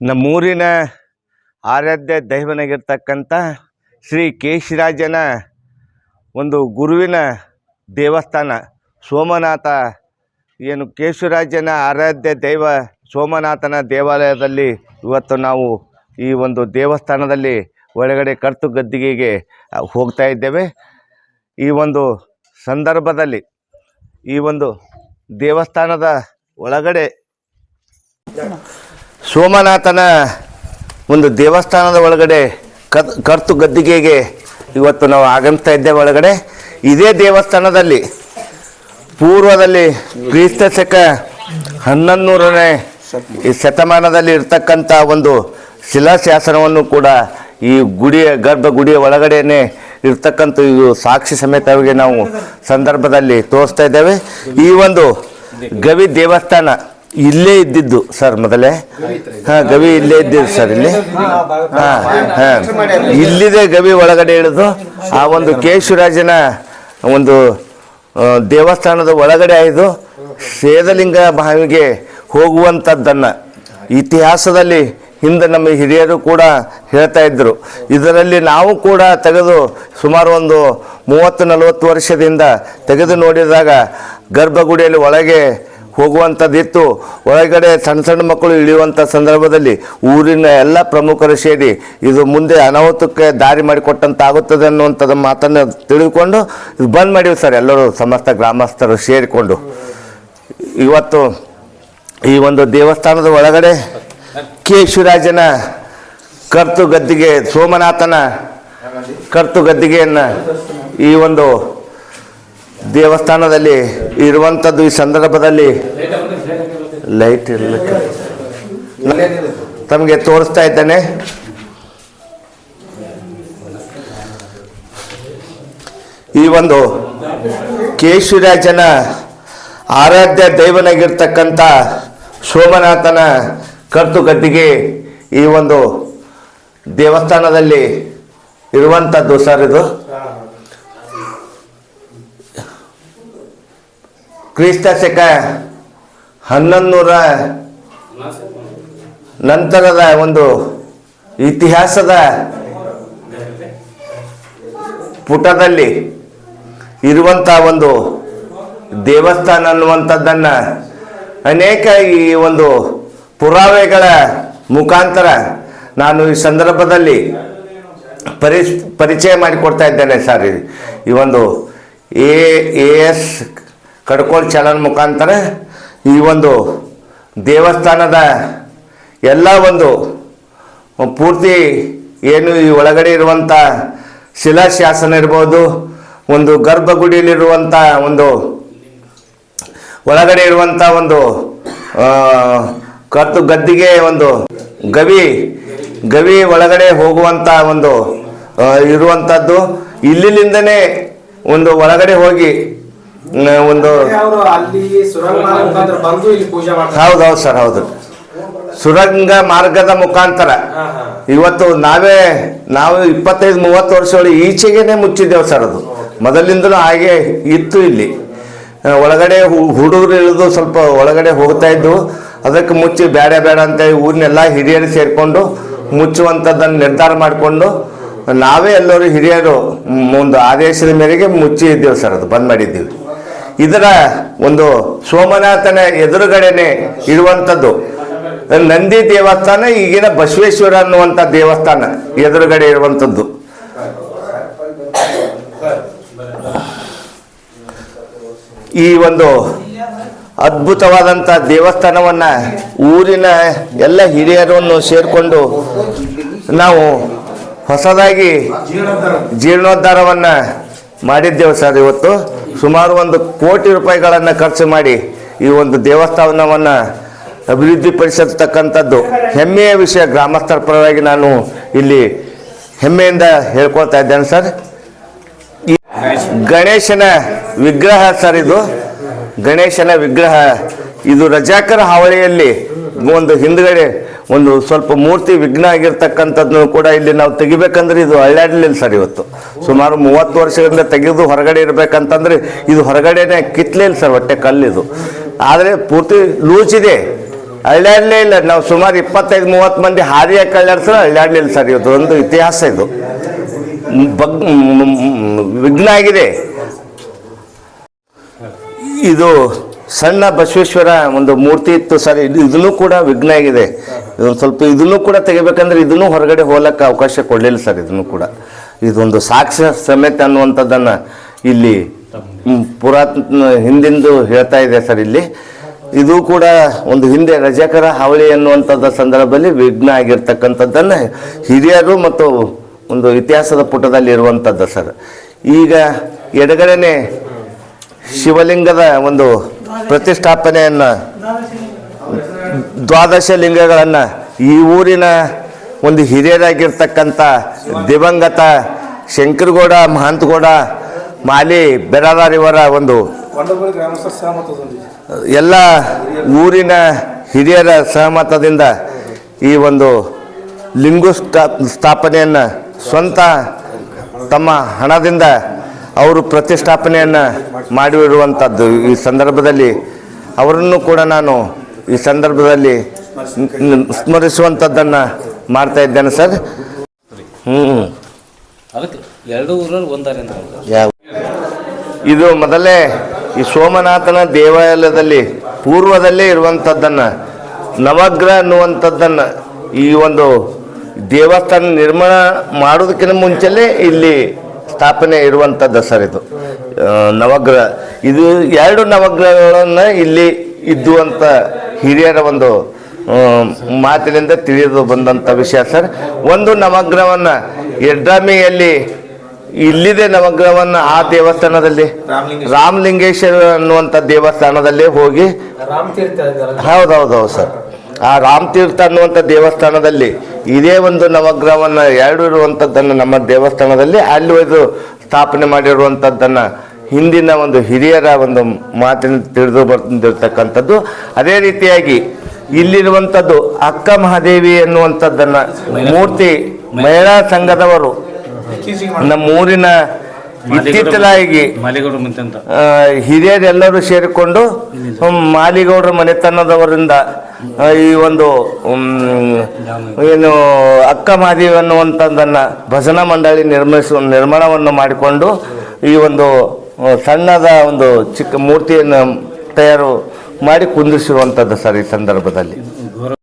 ನಮ್ಮೂರಿನ ಆರಾಧ್ಯ ದೈವನಾಗಿರ್ತಕ್ಕಂಥ ಶ್ರೀ ಕೇಶಿರಾಜನ ಒಂದು ಗುರುವಿನ ದೇವಸ್ಥಾನ, ಸೋಮನಾಥ, ಏನು ಕೇಶಿರಾಜನ ಆರಾಧ್ಯ ದೈವ ಸೋಮನಾಥನ ದೇವಾಲಯದಲ್ಲಿ ಇವತ್ತು ನಾವು ಈ ಒಂದು ದೇವಸ್ಥಾನದಲ್ಲಿ ಒಳಗಡೆ ಕರ್ತು ಗದ್ದಿಗೆಗೆ ಹೋಗ್ತಾ ಇದ್ದೇವೆ. ಈ ಒಂದು ಸಂದರ್ಭದಲ್ಲಿ ಈ ಒಂದು ದೇವಸ್ಥಾನದ ಒಳಗಡೆ ಸೋಮನಾಥನ ಒಂದು ದೇವಸ್ಥಾನದ ಒಳಗಡೆ ಕರ್ತು ಗದ್ದಿಗೆಗೆ ಇವತ್ತು ನಾವು ಆಗಮಿಸ್ತಾ ಇದ್ದೇವೆ ಒಳಗಡೆ. ಇದೇ ದೇವಸ್ಥಾನದಲ್ಲಿ ಪೂರ್ವದಲ್ಲಿ ಕ್ರಿಸ್ತ ಶಕ ಹನ್ನೊಂದು ನೂರನೇ ಈ ಶತಮಾನದಲ್ಲಿ ಇರ್ತಕ್ಕಂಥ ಒಂದು ಶಿಲಾಶಾಸನವನ್ನು ಕೂಡ ಈ ಗುಡಿಯ, ಗರ್ಭ ಗುಡಿಯ ಒಳಗಡೆಯೇ ಇರ್ತಕ್ಕಂಥ ಇದು ಸಾಕ್ಷಿ ಸಮೇತವಾಗಿ ನಾವು ಸಂದರ್ಭದಲ್ಲಿ ತೋರಿಸ್ತಾ ಇದ್ದೇವೆ. ಈ ಒಂದು ಗವಿ ದೇವಸ್ಥಾನ ಇಲ್ಲೇ ಇದ್ದಿದ್ದು ಸರ್ ಮೊದಲೇ. ಹಾ ಗವಿ ಇಲ್ಲೇ ಇದ್ದಿದ್ದು ಸರ್ ಇಲ್ಲಿ. ಹಾ ಹಾ ಇಲ್ಲಿದೆ ಗವಿ ಒಳಗಡೆ ಇಳಿದು ಆ ಒಂದು ಕೇಶುರಾಜನ ಒಂದು ದೇವಸ್ಥಾನದ ಒಳಗಡೆ ಆಯ್ದು ಸೇದಲಿಂಗ ಬಾವಿಗೆ ಹೋಗುವಂಥದ್ದನ್ನು ಇತಿಹಾಸದಲ್ಲಿ ಹಿಂದೆ ನಮ್ಮ ಹಿರಿಯರು ಕೂಡ ಹೇಳ್ತಾ ಇದ್ದರು ಇದರಲ್ಲಿ ನಾವು ಕೂಡ ತೆಗೆದು ಸುಮಾರು ಒಂದು ಮೂವತ್ತು ನಲವತ್ತು ವರ್ಷದಿಂದ ತೆಗೆದು ನೋಡಿದಾಗ ಗರ್ಭಗುಡಿಯಲ್ಲಿ ಒಳಗೆ ಹೋಗುವಂಥದ್ದಿತ್ತು ಒಳಗಡೆ ಸಣ್ಣ ಸಣ್ಣ ಮಕ್ಕಳು ಇಳಿಯುವಂಥ ಸಂದರ್ಭದಲ್ಲಿ ಊರಿನ ಎಲ್ಲ ಪ್ರಮುಖರು ಸೇರಿ ಇದು ಮುಂದೆ ಅನಾಹುತಕ್ಕೆ ದಾರಿ ಮಾಡಿಕೊಟ್ಟಂತ ಆಗುತ್ತದೆ ಅನ್ನುವಂಥದ್ದು ಮಾತನ್ನು ತಿಳಿದುಕೊಂಡು ಬಂದ್ ಮಾಡಿವಿ ಸರ್ ಎಲ್ಲರೂ ಸಮಸ್ತ ಗ್ರಾಮಸ್ಥರು ಸೇರಿಕೊಂಡು. ಇವತ್ತು ಈ ಒಂದು ದೇವಸ್ಥಾನದ ಒಳಗಡೆ ಕೇಶವರಾಜನ ಕರ್ತು ಗದ್ದಿಗೆ ಸೋಮನಾಥನ ಕರ್ತು ಗದ್ದಿಗೆಯನ್ನು ಈ ಒಂದು ದೇವಸ್ಥಾನದಲ್ಲಿ ಇರುವಂಥದ್ದು ಈ ಸಂದರ್ಭದಲ್ಲಿ ಲೈಟ್ ಇರಲಿಕ್ಕೆ. ತಮಗೆ ತೋರಿಸ್ತಾ ಇದ್ದೇನೆ. ಈ ಒಂದು ಕೇಶಿರಾಜನ ಆರಾಧ್ಯ ದೈವನಾಗಿರ್ತಕ್ಕಂಥ ಸೋಮನಾಥನ ಕರ್ತುಕಟ್ಟಿಗೆ ಈ ಒಂದು ದೇವಸ್ಥಾನದಲ್ಲಿ ಇರುವಂಥದ್ದು ಸರ್ ಇದು. ಕ್ರಿಸ್ತ ಶಕ ಹನ್ನೊಂದು ನೂರ ನಂತರದ ಒಂದು ಇತಿಹಾಸದ ಪುಟದಲ್ಲಿ ಇರುವಂಥ ಒಂದು ದೇವಸ್ಥಾನ ಅನ್ನುವಂಥದ್ದನ್ನು ಅನೇಕ ಈ ಒಂದು ಪುರಾವೆಗಳ ಮುಖಾಂತರ ನಾನು ಈ ಸಂದರ್ಭದಲ್ಲಿ ಪರಿ ಪರಿಚಯ ಮಾಡಿಕೊಡ್ತಾ ಇದ್ದೇನೆ ಸರ್. ಈ- ಒಂದು ಎ, ಎಸ್ ಕಡ್ಕೋಲ್ ಚಾನಲ್ ಮುಖಾಂತರ ಈ ಒಂದು ದೇವಸ್ಥಾನದ ಎಲ್ಲ ಒಂದು ಪೂರ್ತಿ ಏನು ಈ ಒಳಗಡೆ ಇರುವಂಥ ಶಿಲಾಶಾಸನ ಇರ್ಬೋದು, ಒಂದು ಗರ್ಭಗುಡಿಯಲ್ಲಿರುವಂಥ ಒಂದು ಒಳಗಡೆ ಇರುವಂಥ ಒಂದು ಕತ್ತು ಗದ್ದಿಗೆ ಒಂದು ಗವಿ ಗವಿ ಒಳಗಡೆ ಹೋಗುವಂಥ ಒಂದು ಇರುವಂಥದ್ದು ಇಲ್ಲಿಂದನೇ ಒಂದು ಒಳಗಡೆ ಹೋಗಿ ಒಂದು ಹೌದೌದು ಸರ್ ಹೌದು. ಸುರಂಗ ಮಾರ್ಗದ ಮುಖಾಂತರ. ಇವತ್ತು ನಾವೇ ನಾವು ಇಪ್ಪತ್ತೈದು ಮೂವತ್ತು ವರ್ಷಗಳು ಈಚೆಗೇನೆ ಮುಚ್ಚಿದ್ದೇವೆ ಸರ್ ಅದು. ಮೊದಲಿಂದಲೂ ಹಾಗೆ ಇತ್ತು ಇಲ್ಲಿ. ಒಳಗಡೆ ಹುಡುಗರು ಇಳಿದು ಸ್ವಲ್ಪ ಒಳಗಡೆ ಹೋಗ್ತಾ ಇದ್ದು ಅದಕ್ಕೆ ಮುಚ್ಚಿ ಬೇಡ ಬೇಡ ಅಂತ ಊರ್ನೆಲ್ಲ ಹಿರಿಯರು ಸೇರಿಕೊಂಡು ಮುಚ್ಚುವಂಥದ್ದನ್ನು ನಿರ್ಧಾರ ಮಾಡಿಕೊಂಡು ನಾವೇ ಎಲ್ಲರೂ ಹಿರಿಯರು ಒಂದು ಆದೇಶದ ಮೇರೆಗೆ ಮುಚ್ಚಿ ಇದ್ದೇವೆ ಸರ್ ಅದು ಬಂದ್ ಮಾಡಿದ್ದೀವಿ. ಇದರ ಒಂದು ಸೋಮನಾಥನ ಎದುರುಗಡೆನೆ ಇರುವಂಥದ್ದು. ನಂದಿ ದೇವಸ್ಥಾನ, ಈಗಿನ ಬಸವೇಶ್ವರ ಅನ್ನುವಂಥ ದೇವಸ್ಥಾನ ಎದುರುಗಡೆ ಇರುವಂಥದ್ದು. ಈ ಒಂದು ಅದ್ಭುತವಾದಂಥ ದೇವಸ್ಥಾನವನ್ನು ಊರಿನ ಎಲ್ಲ ಹಿರಿಯರನ್ನು ಸೇರಿಕೊಂಡು ನಾವು ಹೊಸದಾಗಿ ಜೀರ್ಣೋದ್ಧಾರವನ್ನ ಮಾಡಿದ್ದೇವೆ ಸರ್. ಇವತ್ತು ಸುಮಾರು ಒಂದು ಕೋಟಿ ರೂಪಾಯಿಗಳನ್ನು ಖರ್ಚು ಮಾಡಿ ಈ ಒಂದು ದೇವಸ್ಥಾನವನ್ನು ಅಭಿವೃದ್ಧಿಪಡಿಸತಕ್ಕಂಥದ್ದು. ಹೆಮ್ಮೆಯ ವಿಷಯ ಗ್ರಾಮಸ್ಥರ ಪರವಾಗಿ ನಾನು ಇಲ್ಲಿ ಹೆಮ್ಮೆಯಿಂದ ಹೇಳ್ಕೊಳ್ತಾ ಇದ್ದೇನೆ ಸರ್. ಗಣೇಶನ ವಿಗ್ರಹ ಸರ್ ಇದು. ಗಣೇಶನ ವಿಗ್ರಹ. ಇದು ರಜಾಕರ ಹಾವಳಿಯಲ್ಲಿ ಒಂದು ಹಿಂದ್ಗಡೆ ಒಂದು ಸ್ವಲ್ಪ ಮೂರ್ತಿ ವಿಘ್ನ ಆಗಿರ್ತಕ್ಕಂಥದ್ದನ್ನು ಕೂಡ ಇಲ್ಲಿ ನಾವು ತೆಗಿಬೇಕಂದ್ರೆ ಇದು ಅಳ್ಳಾಡಲಿಲ್ಲ ಸರ್ ಇವತ್ತು. ಸುಮಾರು ಮೂವತ್ತು ವರ್ಷಗಳಿಂದ ತೆಗೆದು ಹೊರಗಡೆ ಇರಬೇಕಂತಂದ್ರೆ ಇದು ಹೊರಗಡೆನೆ ಕಿತ್ಲಿಲ್ಲ ಸರ್ ಹೊಟ್ಟೆ ಕಲ್ಲಿದು. ಆದರೆ ಪೂರ್ತಿ ಲೂಚಿದೆ ಅಳ್ಳಾಡಲೇ ಇಲ್ಲ. ನಾವು ಸುಮಾರು ಇಪ್ಪತ್ತೈದು, ಮೂವತ್ತು ಮಂದಿ ಹಾದಿಯಾಗಿ ಕಳ್ಳಾಡ್ಸಿದ್ರೆ ಅಳ್ಳಾಡಲಿಲ್ಲ ಸರ್ ಇವತ್ತು. ಒಂದು ಇತಿಹಾಸ ಇದು. ಬಗ್ ವಿಘ್ನ ಆಗಿದೆ. ಇದು ಸಣ್ಣ ಬಸವೇಶ್ವರ ಒಂದು ಮೂರ್ತಿ ಇತ್ತು ಸರ್, ಇದು ಇದನ್ನು ಕೂಡ ವಿಘ್ನ ಆಗಿದೆ. ಇದೊಂದು ಸ್ವಲ್ಪ ಇದನ್ನು ಕೂಡ ತೆಗಿಬೇಕಂದ್ರೆ ಇದನ್ನು ಹೊರಗಡೆ ಹೋಲಕ್ಕೆ ಅವಕಾಶ ಕೊಡಲಿಲ್ಲ ಸರ್, ಇದನ್ನು ಕೂಡ. ಇದೊಂದು ಸಾಕ್ಷ್ಯ ಸಮೇತ ಅನ್ನುವಂಥದ್ದನ್ನು ಇಲ್ಲಿ ಪುರಾತನ ಹಿಂದಿಂದು ಹೇಳ್ತಾ ಇದೆ ಸರ್ ಇಲ್ಲಿ. ಇದು ಕೂಡ ಒಂದು ಹಿಂದೆ ರಜಾಕರ ಹಾವಳಿ ಅನ್ನುವಂಥದ್ದ ಸಂದರ್ಭದಲ್ಲಿ ವಿಘ್ನ ಆಗಿರ್ತಕ್ಕಂಥದ್ದನ್ನು ಹಿರಿಯರು ಮತ್ತು ಒಂದು ಇತಿಹಾಸದ ಪುಟದಲ್ಲಿ ಇರುವಂಥದ್ದು ಸರ್. ಈಗ ಎಡಗಡೆನೆ ಶಿವಲಿಂಗದ ಒಂದು ಪ್ರತಿಷ್ಠಾಪನೆಯನ್ನು, ದ್ವಾದಶ ಲಿಂಗಗಳನ್ನು, ಈ ಊರಿನ ಒಂದು ಹಿರಿಯರಾಗಿರ್ತಕ್ಕಂಥ ದಿವಂಗತ ಶಂಕರಗೌಡ, ಮಹಂತಗೌಡ, ಮಾಲಿ ಬೆರಾದಾರಿವರ ಒಂದು ಎಲ್ಲ ಊರಿನ ಹಿರಿಯರ ಸಹಮತದಿಂದ ಈ ಒಂದು ಲಿಂಗು ಸ್ಥಾ ಸ್ಥಾಪನೆಯನ್ನು ಸ್ವಂತ ತಮ್ಮ ಹಣದಿಂದ ಅವರು ಪ್ರತಿಷ್ಠಾಪನೆಯನ್ನು ಮಾಡಿರುವಂಥದ್ದು ಈ ಸಂದರ್ಭದಲ್ಲಿ ಅವರನ್ನು ಕೂಡ ನಾನು ಈ ಸಂದರ್ಭದಲ್ಲಿ ಸ್ಮರಿಸುವಂಥದ್ದನ್ನು ಮಾಡ್ತಾ ಇದ್ದೇನೆ ಸರ್. ಹ್ಞೂ ಎರಡು ಯಾವ ಇದು ಮೊದಲೇ ಈ ಸೋಮನಾಥನ ದೇವಾಲಯದಲ್ಲಿ ಪೂರ್ವದಲ್ಲೇ ಇರುವಂಥದ್ದನ್ನು ನವಗ್ರಹ ಅನ್ನುವಂಥದ್ದನ್ನು ಈ ಒಂದು ದೇವಸ್ಥಾನ ನಿರ್ಮಾಣ ಮಾಡೋದಕ್ಕಿಂತ ಮುಂಚೆಲೇ ಇಲ್ಲಿ ಸ್ಥಾಪನೆ ಇರುವಂಥದ್ದು ಸರ್ ಇದು. ನವಗ್ರಹ. ಇದು ಎರಡು ನವಗ್ರಹಗಳನ್ನು ಇಲ್ಲಿ ಇದ್ದು ಅಂತ ಹಿರಿಯರ ಒಂದು ಮಾತಿನಿಂದ ತಿಳಿದು ಬಂದಂಥ ವಿಷಯ ಸರ್. ಒಂದು ನವಗ್ರಹವನ್ನು ಎಡ್ರಾಮಿಯಲ್ಲಿ ಇಲ್ಲಿದೆ ನವಗ್ರಹವನ್ನು ಆ ದೇವಸ್ಥಾನದಲ್ಲಿ. ರಾಮಲಿಂಗೇಶ್ವರ. ಅನ್ನುವಂಥ ದೇವಸ್ಥಾನದಲ್ಲಿ ಹೋಗಿ ರಾಮತೀರ್ಥ ಹೌದು ಸರ್. ಆ ರಾಮತೀರ್ಥ ಅನ್ನುವಂಥ ದೇವಸ್ಥಾನದಲ್ಲಿ ಇದೇ ಒಂದು ನವಗ್ರಹವನ್ನು ಎರಡು ಇರುವಂಥದ್ದನ್ನು ನಮ್ಮ ದೇವಸ್ಥಾನದಲ್ಲಿ ಅಲ್ಲಿ ಇದು ಸ್ಥಾಪನೆ ಮಾಡಿರುವಂಥದ್ದನ್ನು ಹಿಂದಿನ ಒಂದು ಹಿರಿಯರ ಒಂದು ಮಾತಿನ ತಿಳಿದು ಬಂದಿರತಕ್ಕಂಥದ್ದು. ಅದೇ ರೀತಿಯಾಗಿ ಇಲ್ಲಿರುವಂಥದ್ದು ಅಕ್ಕ ಮಹಾದೇವಿ ಎನ್ನುವಂಥದ್ದನ್ನು ಮೂರ್ತಿ ಮಹಿಳಾ ಸಂಘದವರು ನಮ್ಮ ಊರಿನ ಇತ್ತೀಚಲಾಗಿ ಮುಂತೆ ಹಿರಿಯರೆಲ್ಲರೂ ಸೇರಿಕೊಂಡು ಮಾಲಿಗೌಡರ ಮನೆತನದವರಿಂದ ಈ ಒಂದು ಏನು ಅಕ್ಕ ಮಹಾದೇವಿ ಅನ್ನುವಂಥದ್ದನ್ನು ಭಜನಾ ಮಂಡಳಿ ನಿರ್ಮಿಸುವ ನಿರ್ಮಾಣವನ್ನು ಮಾಡಿಕೊಂಡು ಈ ಒಂದು ಸಣ್ಣದ ಒಂದು ಚಿಕ್ಕ ಮೂರ್ತಿಯನ್ನು ತಯಾರು ಮಾಡಿ ಕುಂದಿಸಿರುವಂಥದ್ದು ಸರ್ ಈ ಸಂದರ್ಭದಲ್ಲಿ.